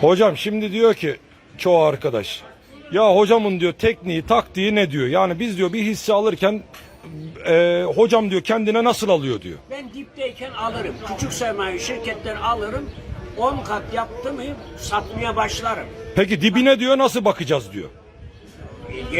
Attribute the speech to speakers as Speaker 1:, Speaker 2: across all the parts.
Speaker 1: Hocam şimdi diyor ki çoğu arkadaş ya hocamın diyor tekniği taktiği ne diyor. Yani biz diyor bir hisse alırken e, hocam diyor kendine nasıl alıyor diyor.
Speaker 2: Ben dipteyken alırım. Küçük sermaye şirketler alırım. 10 kat yaptı mı satmaya başlarım.
Speaker 1: Peki dibine diyor nasıl bakacağız diyor.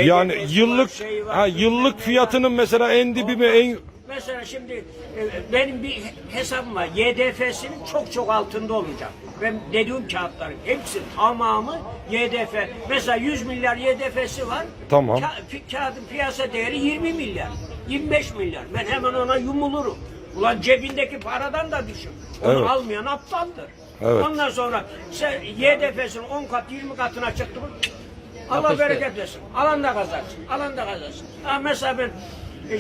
Speaker 1: Yani yıllık
Speaker 2: şey var,
Speaker 1: ha, yıllık fiyatının mesela en dibi mi en
Speaker 2: Mesela şimdi e, benim bir hesabım var. YDF'sinin çok çok altında olacak. Ben dediğim kağıtların hepsi tamamı YDF. Mesela 100 milyar YDF'si var.
Speaker 1: Tamam.
Speaker 2: Ka- pi- kağıdın piyasa değeri 20 milyar. 25 milyar. Ben hemen ona yumulurum. Ulan cebindeki paradan da düşün. Onu
Speaker 1: Evet.
Speaker 2: almayan aptaldır.
Speaker 1: Evet.
Speaker 2: Ondan sonra sen YDF'sinin 10 kat 20 katına çıktı mı Allah bereket versin. Alan da kazansın. Alan da kazansın. Ha mesela ben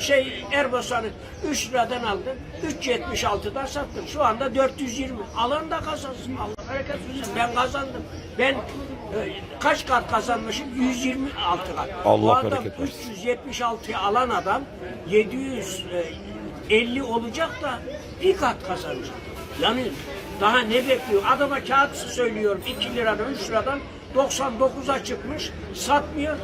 Speaker 2: şey Erbasan'ı 3 liradan aldım. 3.76'dan sattım. Şu anda 420. Alan da kazansın. Allah bereket versin. Ben kazandım. Ben e, kaç kat kazanmışım? 126 kat.
Speaker 1: Allah bereket versin.
Speaker 2: 376'yı alan adam 750 olacak da bir kat kazanacak. Yani daha ne bekliyor? Adama kağıt söylüyorum 2 liradan 3 liradan 99'a çıkmış satmıyor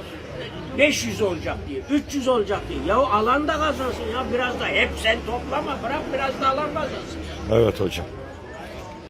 Speaker 2: 500 olacak diye 300 olacak diye. Ya alan da kazansın ya biraz da hep sen toplama bırak biraz da alan kazansın.
Speaker 1: Evet hocam.